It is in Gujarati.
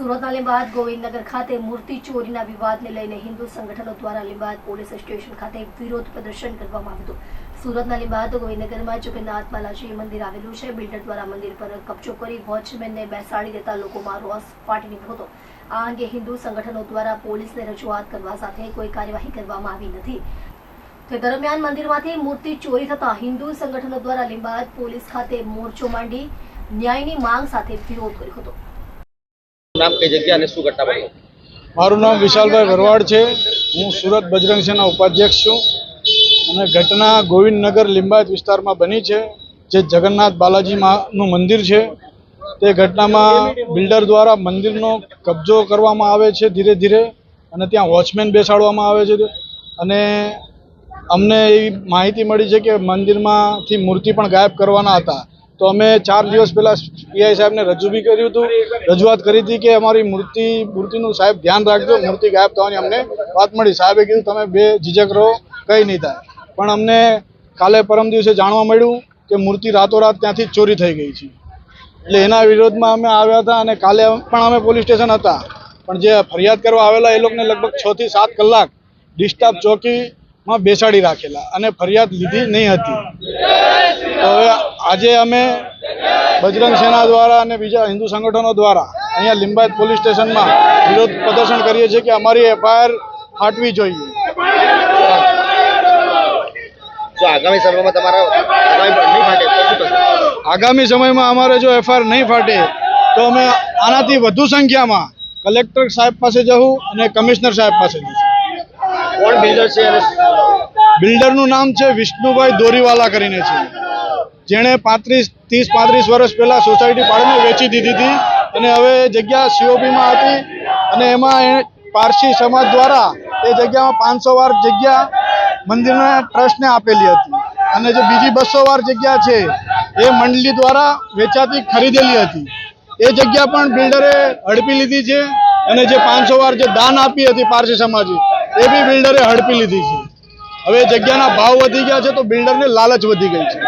સુરતના લીંબાદ ગોવિંદનગર ખાતે મૂર્તિ ચોરીના વિવાદને લઈને હિન્દુ સંગઠનો દ્વારા લીંબાદ પોલીસ સ્ટેશન ખાતે વિરોધ પ્રદર્શન કરવામાં આવ્યું હતું. સુરતના લીંબાદ ગોવિંદનગરમાં જગન્નાથ બાલાજી મંદિર આવેલું છે. બિલ્ડર દ્વારા મંદિર પર કબજો કરી વોચમેનને બેસાડી દેતા લોકોમાં રોષ ફાટી નીકળ્યો હતો. આ અંગે હિન્દુ સંગઠનો દ્વારા પોલીસને રજૂઆત કરવા સાથે કોઈ કાર્યવાહી કરવામાં આવી નથી. તે દરમિયાન મંદિરમાંથી મૂર્તિ ચોરી થતા હિન્દુ સંગઠનો દ્વારા લીંબાદ પોલીસ ખાતે મોરચો માંડી ન્યાયની માંગ સાથે વિરોધ કર્યો હતો. નામ કઈ જગ્યા અને શું ઘટના બની મારું નામ વિશાલભાઈ ભરવાડ છે. હું સુરત બજરંગ સેના ઉપાધ્યક્ષ છું. અને ઘટના ગોવિંદનગર લિંબાયત વિસ્તારમાં બની છે, જે જગન્નાથ બાલાજી નું મંદિર છે. તે ઘટનામાં બિલ્ડર દ્વારા મંદિરનો કબજો કરવામાં આવે છે ધીરે ધીરે અને ત્યાં વોચમેન બેસાડવામાં આવે છે. અને અમને એવી માહિતી મળી છે કે મંદિરમાંથી મૂર્તિ પણ ગાયબ કરવાના હતા. તો અમે ચાર દિવસ પહેલા પીઆઈ સાહેબને રજૂ બી કર્યું હતું. રજૂઆત કરી હતી કે અમારી મૂર્તિ, મૂર્તિનું સાહેબ ધ્યાન રાખજો, મૂર્તિ ગાયબ થવાની અમને વાત મળી. સાહેબે કીધું, તમે બે ઝીઝક રહો, કંઈ નહીં થાય. પણ અમને કાલે પરમ દિવસે જાણવા મળ્યું કે મૂર્તિ રાતોરાત ત્યાંથી ચોરી થઈ ગઈ છે. એટલે એના વિરોધમાં અમે આવ્યા હતા અને કાલે પણ અમે પોલીસ સ્ટેશન હતા. પણ જે ફરિયાદ કરવા આવેલા એ લોકોને લગભગ છ થી સાત કલાક ડિસ્ટર્બ ચોકીમાં બેસાડી રાખેલા અને ફરિયાદ લીધી નહીં હતી. તો હવે આજે અમે બજરંગ સેના દ્વારા અને બીજા હિન્દુ સંગઠનો દ્વારા અહીંયા લિંબાયત પોલીસ સ્ટેશનમાં વિરોધ પ્રદર્શન કરીએ છીએ કે અમારી એફઆઈઆર ફાટવી જોઈએ. આગામી સમયમાં તમારા આગામી અમારે જો એફઆઈઆર નહીં ફાટે તો અમે આનાથી વધુ સંખ્યામાં કલેક્ટર સાહેબ પાસે જવું અને કમિશનર સાહેબ પાસે જશું કોણ બિલ્ડર છે બિલ્ડરનું નામ છે વિષ્ણુભાઈ દોરીવાલા કરીને છે. જેણે પાંત્રીસ, ત્રીસ, પાંત્રીસ વર્ષ પહેલા સોસાયટી પાડીને વેચી દીધી હતી અને હવે જગ્યા સીઓપીમાં હતી અને એમાં એ પારસી સમાજ દ્વારા એ જગ્યામાં પાંચસો વાર જગ્યા મંદિરના ટ્રસ્ટને આપેલી હતી. અને જે બીજી બસો વાર જગ્યા છે, એ મંડળી દ્વારા વેચાતી, ખરીદેલી હતી. એ જગ્યા પણ બિલ્ડરે હડપી લીધી છે અને જે પાંચસો વાર જે દાન આપી હતી પારસી સમાજે, એ બી બિલ્ડરે હડપી લીધી છે. હવે જગ્યાના ભાવ વધી ગયા છે તો બિલ્ડરને લાલચ વધી ગઈ છે.